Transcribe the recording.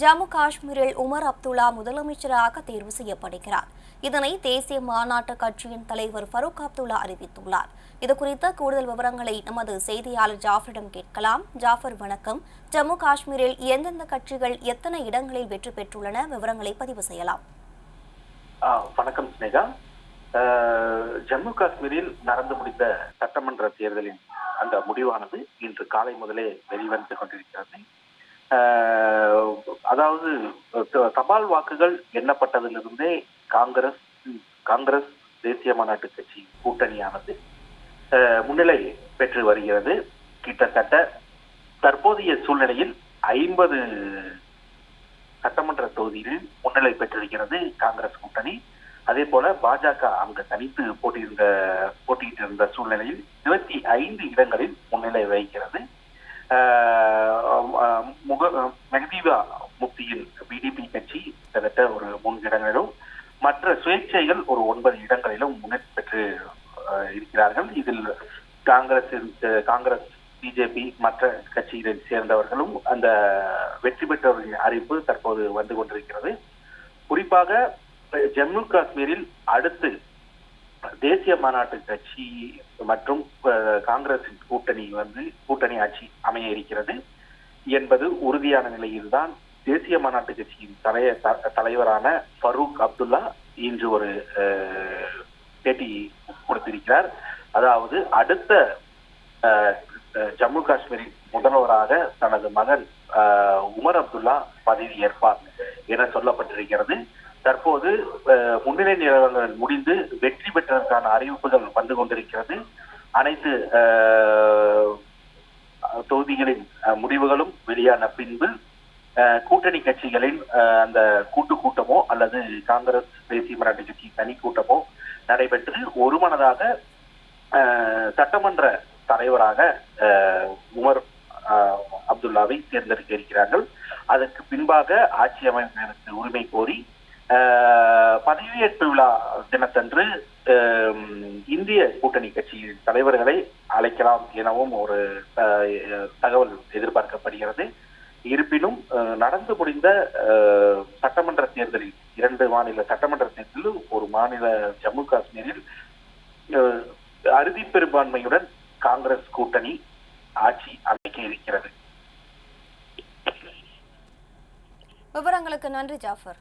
ஜம்மு காஷ்மீரில் உமர் அப்துல்லா முதலமைச்சராக தேர்வு செய்யப்படுகிறார். இதனை தேசிய மாநாட்டு கட்சியின் தலைவர் ஃபரூக் அப்துல்லா அறிவித்துள்ளார். இது குறித்த கூடுதல் விவரங்களை நமது செய்தியாளர் ஜாஃபரிடம் கேட்கலாம். ஜாஃபர் வணக்கம். ஜம்மு காஷ்மீரில் எந்தெந்த கட்சிகள் எத்தனை இடங்களில் வெற்றி பெற்றுள்ளன? விவரங்களை பதிவு செய்யலாம். வணக்கம் ஸ்னேகா ஜம்மு காஷ்மீரில் நடந்து முடிந்த சட்டமன்ற தேர்தலின் அந்த முடிவானது இன்று காலை முதலே வெளிவந்து கொண்டிருக்கிறது. அதாவது த- தபால் வாக்குகள் எண்ணப்பட்டதிலிருந்தே காங்கிரஸ் காங்கிரஸ் தேசிய மாநாட்டு கட்சி கூட்டணியானது முன்னிலை பெற்று வருகிறது. கிட்டத்தட்ட தற்போதைய சூழ்நிலையில் ஐம்பது சட்டமன்ற தொகுதியில் முன்னிலை பெற்றிருக்கிறது காங்கிரஸ் கூட்டணி. அதே போல பாஜக அங்கு தனித்து போட்டியிருந்த போட்டியிட்டு இருந்த சூழ்நிலையில் இருபத்தி ஐந்து இடங்களில் முன்னிலை வகிக்கிறது. முக மெஹதீவா கிட்டத்தட்ட ஒரு மூன்று இடங்களிலும் மற்ற சுயேட்சைகள் ஒரு ஒன்பது இடங்களிலும் முன்னேற்றி பெற்று இருக்கிறார்கள். இதில் காங்கிரஸ் காங்கிரஸ் பிஜேபி மற்ற கட்சிகளை சேர்ந்தவர்களும் அந்த வெற்றி பெற்றவர்களின் அறிவிப்பு தற்போது வந்து கொண்டிருக்கிறது. குறிப்பாக ஜம்மு காஷ்மீரில் அடுத்து தேசிய மாநாட்டு கட்சி மற்றும் அஹ், காங்கிரசின் கூட்டணி வந்து கூட்டணி ஆட்சி அமைய இருக்கிறது என்பது உறுதியான நிலையில்தான் தேசிய மாநாட்டு கட்சியின் தலைய த- தலைவரான ஃபரூக் அப்துல்லா இன்று ஒரு பேட்டி கொடுத்திருக்கிறார். அதாவது அடுத்த ஜம்மு காஷ்மீரின் முதல்வராக தனது மகன் உமர் அப்துல்லா பதவி ஏற்பார் என சொல்லப்பட்டிருக்கிறது. தற்போது முன்னிலை நிலவரங்கள் முடிந்து வெற்றி பெற்றதற்கான அறிவிப்புகள் வந்து கொண்டிருக்கிறது. அனைத்து தொகுதிகளின் முடிவுகளும் வெளியான பின்பு கூட்டணி கட்சிகளின் அந்த கூட்டு கூட்டமோ அல்லது காங்கிரஸ் தேசிய மராட்டி கட்சி தனி கூட்டமோ நடைபெற்று ஒருமனதாக சட்டமன்ற தலைவராக உமர் அஹ், அப்துல்லாவை தேர்ந்தெடுக்க இருக்கிறார்கள். அதற்கு பின்பாக ஆட்சி அமைப்பதற்கு உரிமை கோரி பதவியேற்பு விழா தினத்தன்று இந்திய கூட்டணி கட்சியின் தலைவர்களை அழைக்கலாம் எனவும் ஒரு தகவல் எதிர்பார்க்கப்படுகிறது. இருப்பினும் நடந்து முடிந்த சட்டமன்ற தேர்தலில் இரண்டு மாநில சட்டமன்ற தேர்தலில் ஒரு மாநில ஜம்மு காஷ்மீரில் அஹ், அறுதி பெரும்பான்மையுடன் காங்கிரஸ் கூட்டணி ஆட்சி அமைக்க இருக்கிறது. விவரங்களுக்கு நன்றி ஜாஃபர்.